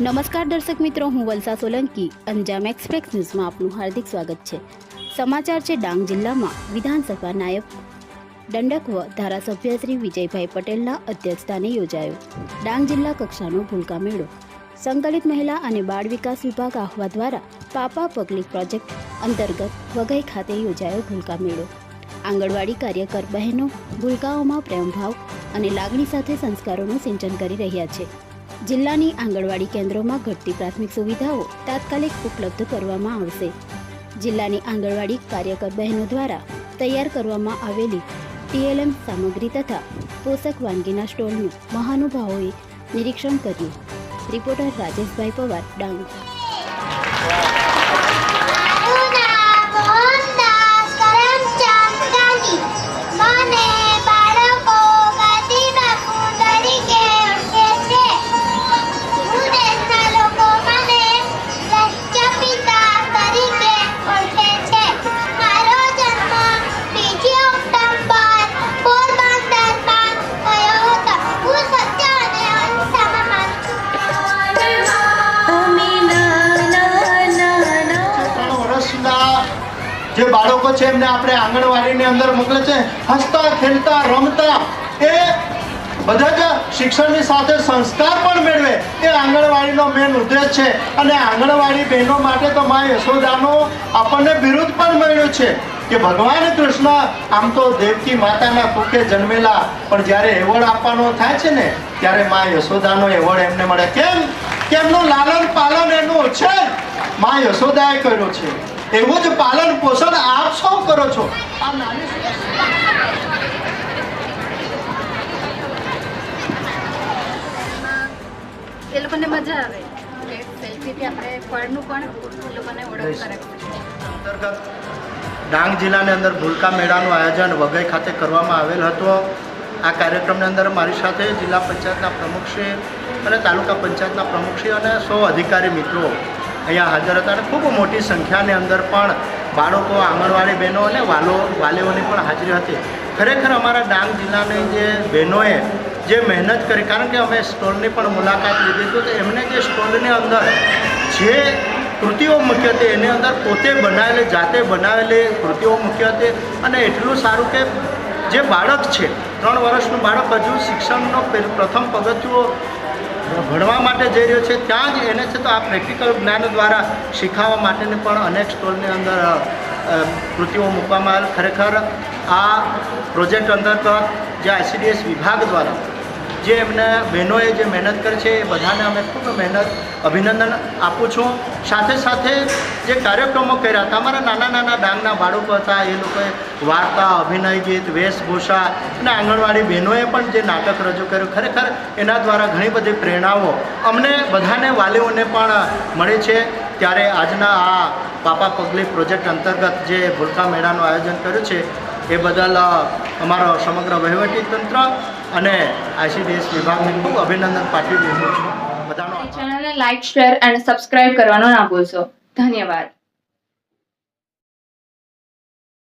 નમસ્કાર દર્શક મિત્રો, હું વલસા સોલંકી. અંજામ એક્સપ્રેસ ન્યૂઝમાં આપનું હાર્દિક સ્વાગત છે. સમાચાર છે ડાંગ જિલ્લામાં. વિધાનસભા નાયબ દંડક વ ધારાસભ્ય શ્રી વિજયભાઈ પટેલના અધ્યક્ષસ્થાને યોજાયો. ડાંગ જિલ્લા કક્ષાનો ભૂલકા મેળો સંકલિત મહિલા અને બાળ વિકાસ વિભાગ આહવા દ્વારા પાપા પબ્લિક પ્રોજેક્ટ અંતર્ગત વઘઈ ખાતે યોજાયો ભૂલકા મેળો આંગણવાડી કાર્યકર બહેનો ભૂલકાઓમાં પ્રેમભાવ અને લાગણી સાથે સંસ્કારોનું સિંચન કરી રહ્યા છે. જિલ્લાની આંગણવાડી કેન્દ્રોમાં ઘટતી પ્રાથમિક સુવિધાઓ તાત્કાલિક ઉપલબ્ધ કરવામાં આવશે. જિલ્લાની આંગણવાડી કાર્યકર બહેનો દ્વારા તૈયાર કરવામાં આવેલી ટીએલએમ સામગ્રી તથા પોષક વાનગીના સ્ટોલનું મહાનુભાવોએ નિરીક્ષણ કર્યું. રિપોર્ટર રાજેશભાઈ પવાર, ડાંગ. જે બાળકો છે એમને આપણે આંગણવાડીની અંદર મોકલે છે, હસતા, ખેલતા, રમતા, એ બધા જ શિક્ષણની સાથે સંસ્કાર પણ મેળવે. એ આંગણવાડીનો મેન ઉદ્દેશ છે. અને આંગણવાડી બહેનો માટે તો મા યશોદાનો આપણને બિરુદ પણ મળ્યું છે કે ભગવાન કૃષ્ણ આમ તો દેવકી માતાના કુખે જન્મેલા. પણ જ્યારે એવોર્ડ આપવાનો થાય છે ને, ત્યારે મા યશોદાનો એવોર્ડ એમને મળે. કેમ? કે એમનું લાલન પાલન એનું છે મા યશોદાએ કર્યો છે. એવું જ પાલન પોષણ આપ સૌ કરો છો? આ નાની એ લોકોને મજા આવે. સેલ્ફીથી આપણે ફળનું પણ લોકોને ઓળખ કરે. અંતર્ગત ડાંગ જિલ્લાની અંદર ભૂલકા મેળાનું આયોજન વઘઈ ખાતે કરવામાં આવેલ હતો. આ કાર્યક્રમની અંદર મારી સાથે જિલ્લા પંચાયતના પ્રમુખશ્રી અને તાલુકા પંચાયતના પ્રમુખશ્રી અને સૌ અધિકારી મિત્રો અહીંયા હાજર હતા અને ખૂબ મોટી સંખ્યાની અંદર પણ બાળકો, આંગણવાડી બહેનો અને વાલો, વાલીઓની પણ હાજરી હતી. ખરેખર અમારા ડાંગ જિલ્લાની જે બહેનોએ જે મહેનત કરી, કારણ કે અમે સ્ટોલની પણ મુલાકાત લીધી હતી, તો એમને જે સ્ટોલની અંદર જે કૃતિઓ હતી, એની અંદર પોતે બનાવેલી, જાતે બનાવેલી કૃતિઓ હતી અને એટલું સારું કે જે બાળક છે, ત્રણ વર્ષનું બાળક હજુ શિક્ષણનો પ્રથમ પગથિયું ભણવા માટે જઈ રહ્યો છે, ત્યાં જ એને છે તો આ પ્રેક્ટિકલ જ્ઞાન દ્વારા શીખવવા માટેની પણ અનેક સ્ટોલની અંદર કૃતિઓ મૂકવામાં આવેલ. ખરેખર આ પ્રોજેક્ટ અંતર્ગત જે આઈસીડીએસ વિભાગ દ્વારા જે એમના બહેનોએ જે મહેનત કરી છે, એ બધાને અમે ખૂબ મહેનત, અભિનંદન આપું છું. સાથે સાથે જે કાર્યક્રમો કર્યા હતા, અમારા નાના નાના ડાંગના બાળકો હતા, એ લોકોએ વાર્તા, અભિનય ગીત, વેશભૂષા અને આંગણવાડી બહેનોએ પણ જે નાટક રજૂ કર્યું, ખરેખર એના દ્વારા ઘણી બધી પ્રેરણાઓ અમને બધાને, વાલીઓને પણ મળી છે. ત્યારે આજના આ પાપા પગલી પ્રોજેક્ટ અંતર્ગત જે ભૂલકા મેળાનું આયોજન કર્યું છે, એ બદલ અમારો સમગ્ર વહીવટી તંત્ર અને આઈસીડીએસ વિભાગને ખૂબ અભિનંદન પાઠવી રહ્યો છું. બધાનો. ચેનલને લાઈક શેર અને સબસ્ક્રાઇબ કરવાનો ના ભૂલશો. ધન્યવાદ.